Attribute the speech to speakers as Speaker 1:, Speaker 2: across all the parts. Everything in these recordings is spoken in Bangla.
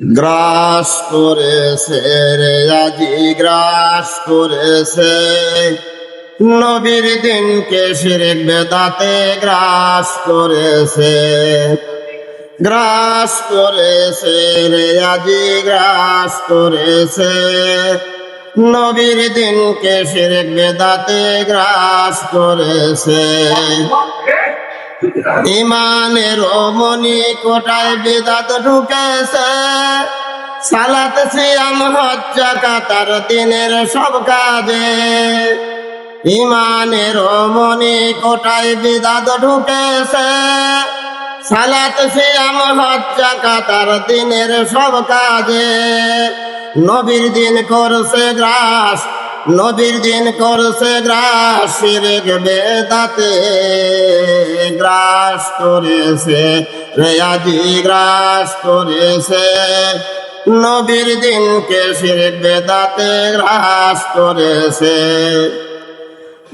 Speaker 1: গ্রাস করেছে রে, আজি গ্রাস করেছে। নবীর দিনকে শিরিক বেদাতে গ্রাস করেছে। গ্রাস করেছে রে, আজি গ্রাস করেছে। নবীর দিনকে শিরিক বেদাতে গ্রাস করেছে। ইমানের মনি কোটায় বেদাত ঢুকেছে। সালাত, সিয়াম হজ্জা কাতার দিনের সব কাজে। ইমানের মনি কোটায় বেদাত ঢুকেছে। সালাত, সিয়াম হজ্জা কাতার দিনের সব কাজে। নবীর দিন করছে গ্রাস, নবীর দিন করছে গ্রাস বেদাতে। করেছে রেয়াজি গ্রাস করেছে নবীর দিনকে শিরেক বেদাতে গ্রাস করেছে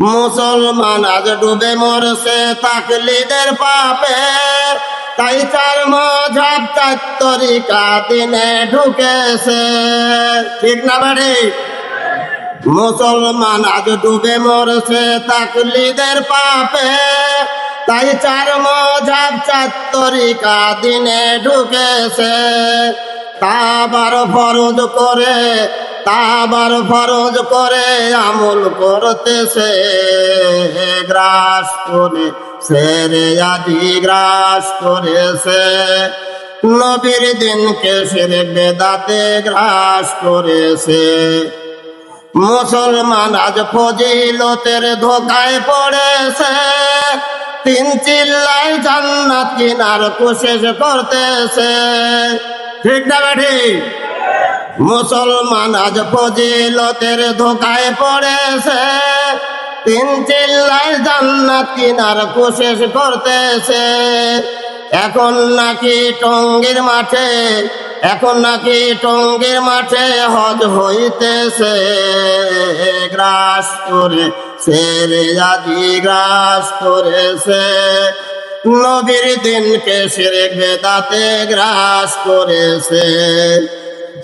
Speaker 1: মুসলমান আজ ডুবে মরছে তাকলিদের পাপে। তাই চার মজাব তরিকা দিনে ঢুকেছে। ঠিক না বাড়ি? মুসলমান আজ ডুবে মরছে তাকলিদের পাপে। তাই চার মজাব চার তরিকা দিনে ঢুকেছে। তাবার ফরজ করে তাবার ফরজ করে আমল করতেছে। গ্রাস করে, সেরে আদি গ্রাস করেছে। নবীর দিনকে সেরে বেদাতে গ্রাস করেছে। মুসলমান আজ ফজিলতের ধোকায় পড়েছে। তিন চিল্লায় জান্নাত কিনার কোশেষ করতেছে। ঠিক না ঠিক মুসলমান আজ ফজিলতের ধোকায় পড়েছে। তিন চিল্লায় জান্নাত কিনার কোশেষ করতেছে। এখন নাকি টঙ্গির মাঠে এখন নাকি টঙ্গির মাঠে হজ হইতেছে। গ্রাস করে সেরে আদি গ্রাস করেছে নবীর দিনকে সেরে বেদাতে গ্রাস করেছে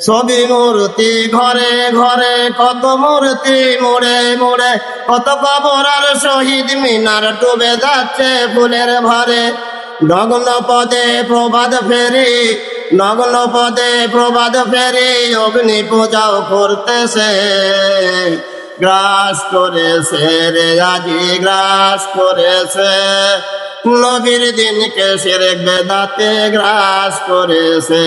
Speaker 1: ছবি মূর্তি ঘরে ঘরে, কত মূর্তি মোড়ে মোড়ে, কত কবর আর শহীদ মিনার ডুবে যাচ্ছে ফুলের ভরে। নগ্ন পদে প্রবাদ ফেরি নগ্ন পদে প্রবাদ ফেরি অগ্নি পূজাও করতেছে। গ্রাস করেছে রে, আজি গ্রাস করেছে। নবীর দিনকে সেরে বেদাতে গ্রাস করেছে।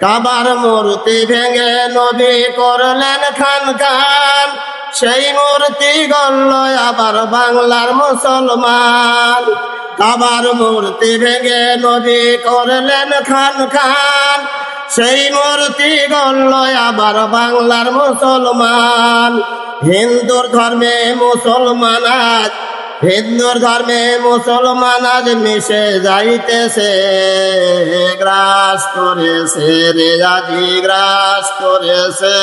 Speaker 1: কাবার মূর্তি ভেঙে নবী করলেন খান খান। সেই মূর্তি গল্ল আবার বাংলার মুসলমান। কাবার মূর্তি ভেঙে নবী করলেন খান খান। সেই মূর্তি গল্ল আবার বাংলার মুসলমান। হিন্দুর ধর্মে মুসলমান আজ, হিন্দুর ধর্মে মুসলমান আজ মিশে যাইতেছে। গ্রাস করেছে রে আজি, গ্রাস করেছে।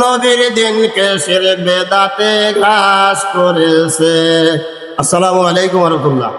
Speaker 1: নবীর দিনকে সেরে বেদাতে গ্রাস করেছে। আসসালামু আলাইকুম রহমতুল্লাহ।